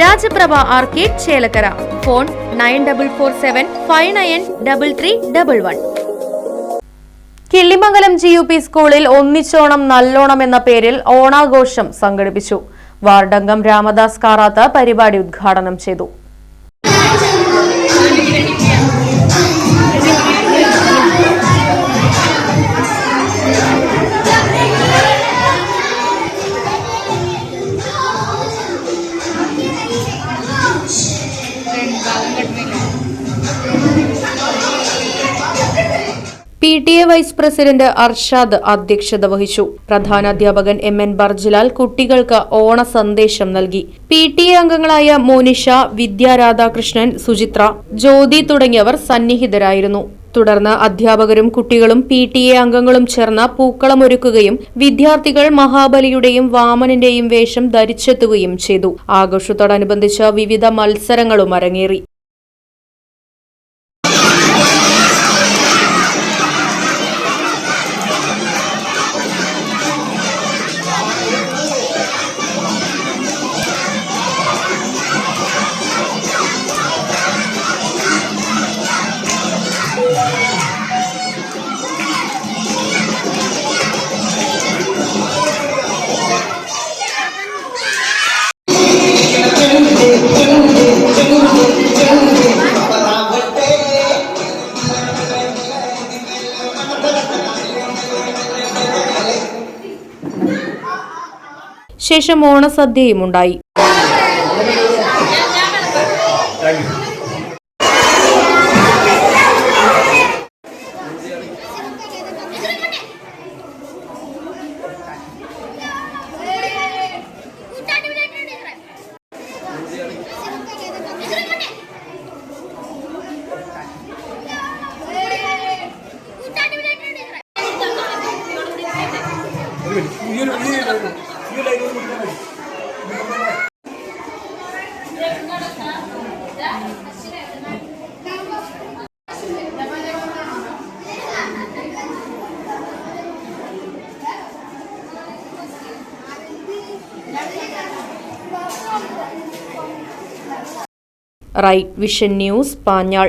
Rajaprabha arcade Chelakkara. Phone nine double four seven five nine double three double one. Killimangalam G U P സ്കൂളിൽ ഒന്നിച്ചോണം നല്ലോണം എന്ന പേരിൽ ഓണാഘോഷം സംഘടിപ്പിച്ചു. വാർഡംഗം രാമദാസ് കാറാത്ത് പരിപാടി ഉദ്ഘാടനം ചെയ്തു. P T A vice president Arshad അധ്യക്ഷത വഹിച്ചു. പ്രധാനാധ്യാപകൻ എം എൻ ബർജിലാൽ കുട്ടികൾക്ക് ഓണ സന്ദേശം നൽകി. പി ടി എ അംഗങ്ങളായ മോനിഷ വിദ്യാരാധാകൃഷ്ണൻ സുചിത്ര ജ്യോതി തുടങ്ങിയവർ സന്നിഹിതരായിരുന്നു. തുടർന്ന് അധ്യാപകരും കുട്ടികളും പി ടി എ അംഗങ്ങളും ചേർന്ന് പൂക്കളമൊരുക്കുകയും വിദ്യാർത്ഥികൾ മഹാബലിയുടെയും വാമനന്റെയും വേഷം ധരിച്ചെത്തുകയും ചെയ്തു. ആഘോഷത്തോടനുബന്ധിച്ച് വിവിധ മത്സരങ്ങളും അരങ്ങേറി. ശേഷം ഓണസദ്യയും ഉണ്ടായി. Right vision news Panjal